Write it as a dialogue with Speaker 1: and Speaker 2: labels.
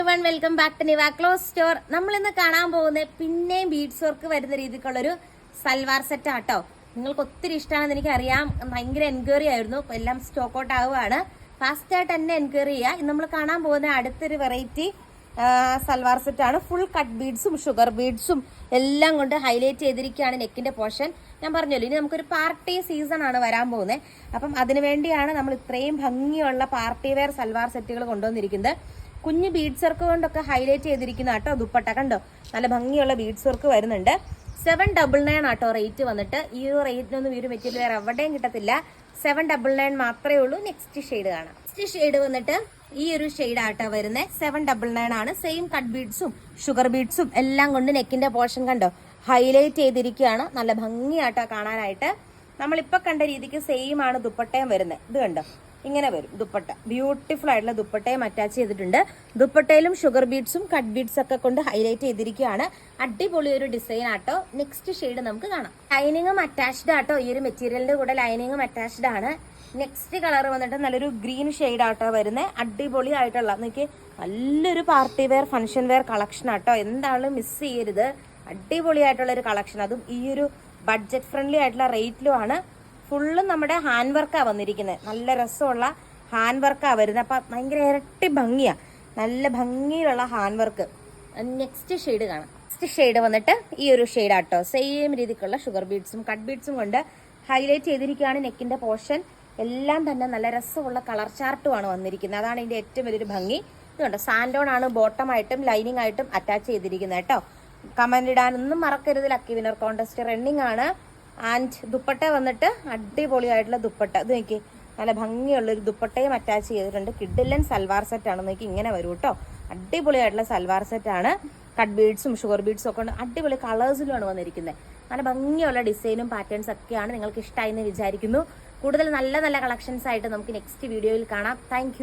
Speaker 1: Everyone welcome back to Niva clothes store നമ്മൾ ഇന്ന് കാണാൻ പോകുന്ന പിന്നെയും ബീഡ്സ് വർക്ക് വരുന്ന രീതിക്കുള്ളൊരു സൽവാർ സെറ്റ് ആട്ടോ. നിങ്ങൾക്ക് ഒത്തിരി ഇഷ്ടമാണെന്ന് എനിക്കറിയാം. ഭയങ്കര എൻക്വയറി ആയിരുന്നു. എല്ലാം സ്റ്റോക്ക് ഔട്ട് ആവുകയാണ്. ഫാസ്റ്റ് ആയിട്ട് തന്നെ എൻക്വയറി ചെയ്യുക നമ്മൾ കാണാൻ പോകുന്ന അടുത്തൊരു വെറൈറ്റി സൽവാർ സെറ്റ് ആണ്. ഫുൾ കട്ട് ബീഡ്സും ഷുഗർ ബീഡ്സും എല്ലാം കൊണ്ട് ഹൈലൈറ്റ് ചെയ്തിരിക്കുകയാണ് നെക്കിന്റെ പോർഷൻ ഞാൻ പറഞ്ഞല്ലോ ഇനി നമുക്കൊരു പാർട്ടി സീസൺ ആണ് വരാൻ പോകുന്നത്. അപ്പം അതിനു വേണ്ടിയാണ് നമ്മൾ ഇത്രയും ഭംഗിയുള്ള പാർട്ടി വെയർ സൽവാർ സെറ്റുകൾ കൊണ്ടുവന്നിരിക്കുന്നത്. കുഞ്ഞു ബീഡ്സ് വർക്ക് കൊണ്ടൊക്കെ ഹൈലൈറ്റ് ചെയ്തിരിക്കുന്ന കേട്ടോ ദുപ്പട്ട. കണ്ടോ? നല്ല ഭംഗിയുള്ള ബീഡ്സ് വർക്ക് വരുന്നുണ്ട്. സെവൻ ഡബിൾ നയൻ ആട്ടോ റേറ്റ് വന്നിട്ട്. ഈ ഒരു റേറ്റിനൊന്നും ഈ ഒരു മെറ്റീരിയൽ വേറെ എവിടെയും കിട്ടത്തില്ല. സെവൻ ഡബിൾ നയൻ മാത്രമേ ഉള്ളൂ. നെക്സ്റ്റ് ഷെയ്ഡ് കാണാം. നെക്സ്റ്റ് ഷെയ്ഡ് വന്നിട്ട് ഈ ഒരു ഷെയ്ഡ് ആട്ടോ വരുന്നത് സെവൻ ഡബിൾ നയൻ ആണ്. സെയിം കട്ട് ബീഡ്സും ഷുഗർ ബീഡ്സും എല്ലാം കൊണ്ട് നെക്കിന്റെ പോർഷൻ കണ്ടോ? ഹൈലൈറ്റ് ചെയ്തിരിക്കുകയാണ്. നല്ല ഭംഗിയാട്ടോ കാണാനായിട്ട്. നമ്മളിപ്പോ കണ്ട രീതിക്ക് സെയിം ആണ് ദുപ്പട്ടയും വരുന്നത് ഇത് കണ്ടോ? ഇങ്ങനെ വരും. ദുപ്പട്ട. ബ്യൂട്ടിഫുൾ ആയിട്ടുള്ള ദുപ്പട്ടയും അറ്റാച്ച് ചെയ്തിട്ടുണ്ട്. ദുപ്പട്ടയിലും ഷുഗർ ബീഡ്സും കട്ട് ബീഡ്സ് ഒക്കെ കൊണ്ട് ഹൈലൈറ്റ് ചെയ്തിരിക്കുകയാണ്. അടിപൊളി ഒരു ഡിസൈൻ ആട്ടോ. നെക്സ്റ്റ് ഷെയ്ഡ് നമുക്ക് കാണാം. ലൈനിങ്ങും അറ്റാച്ച്ഡ് ആട്ടോ. ഈ ഒരു മെറ്റീരിയലിന്റെ കൂടെ ലൈനിങ്ങും അറ്റാച്ച്ഡ് ആണ്. നെക്സ്റ്റ് കളർ വന്നിട്ട് നല്ലൊരു ഗ്രീൻ ഷെയ്ഡ് ആട്ടോ വരുന്നത് അടിപൊളി ആയിട്ടുള്ള നോക്കി നല്ലൊരു party wear function wear collection ആട്ടോ. എന്താണെങ്കിലും മിസ് ചെയ്യരുത്. അടിപൊളിയായിട്ടുള്ള ഒരു കളക്ഷൻ അതും ഈ ഒരു ബഡ്ജറ്റ് ഫ്രണ്ട്ലി ആയിട്ടുള്ള റേറ്റിലുമാണ് ഫുള്ളും നമ്മുടെ ഹാൻഡ് വർക്കാണ് വന്നിരിക്കുന്നത് നല്ല രസമുള്ള ഹാൻഡ് വർക്കാണ് വരുന്നത് അപ്പം ഭയങ്കര ഇരട്ടി ഭംഗിയാണ് നല്ല ഭംഗിയിലുള്ള ഹാൻഡ് വർക്ക്. നെക്സ്റ്റ് ഷെയ്ഡ് കാണാം. നെക്സ്റ്റ് ഷെയ്ഡ് വന്നിട്ട് ഈ ഒരു ഷെയ്ഡ് ആട്ടോ സെയിം രീതിക്കുള്ള ഷുഗർ ബീഡ്സും കട്ട് ബീഡ്സും കൊണ്ട് ഹൈലൈറ്റ് ചെയ്തിരിക്കുകയാണ് നെക്കിന്റെ പോർഷൻ. എല്ലാം തന്നെ നല്ല രസമുള്ള കളർ ചാർട്ടുമാണ് വന്നിരിക്കുന്നത് അതാണ് ഇതിന്റെ ഏറ്റവും വലിയൊരു ഭംഗി. ഇതുണ്ട് സാൻഡോൺ ആണ് ബോട്ടം ആയിട്ടും ലൈനിങ് ആയിട്ടും അറ്റാച്ച് ചെയ്തിരിക്കുന്നത് കേട്ടോ. കമന്റ് ഇടാനൊന്നും മറക്കരുത്. ലക്കി വിനർ കോൺടെസ്റ്റ് റണ്ണിങ് ആണ്. ആൻഡ് ദുപ്പട്ട വന്നിട്ട് അടിപൊളിയായിട്ടുള്ള ദുപ്പട്ട. ഇത് നോക്കി നല്ല ഭംഗിയുള്ള ഒരു ദുപ്പട്ടയും അറ്റാച്ച് ചെയ്തിട്ടുണ്ട്. കിഡിലൻ സൽവാർ സെറ്റ് ആണ്. നോക്കി ഇങ്ങനെ വരും കേട്ടോ അടിപൊളിയായിട്ടുള്ള സൽവാർ സെറ്റ് ആണ്. കട്ട് ബീഡ്സും ഷുഗർ ബീഡ്സും ഒക്കെ ഉണ്ട്. അടിപൊളി കളേഴ്സിലുമാണ് വന്നിരിക്കുന്നത് നല്ല ഭംഗിയുള്ള ഡിസൈനും പാറ്റേൺസ് ഒക്കെയാണ് നിങ്ങൾക്ക് ഇഷ്ടമായി എന്ന് വിചാരിക്കുന്നു. കൂടുതൽ നല്ല നല്ല കളക്ഷൻസ് ആയിട്ട് നമുക്ക് നെക്സ്റ്റ് വീഡിയോയിൽ കാണാം. താങ്ക്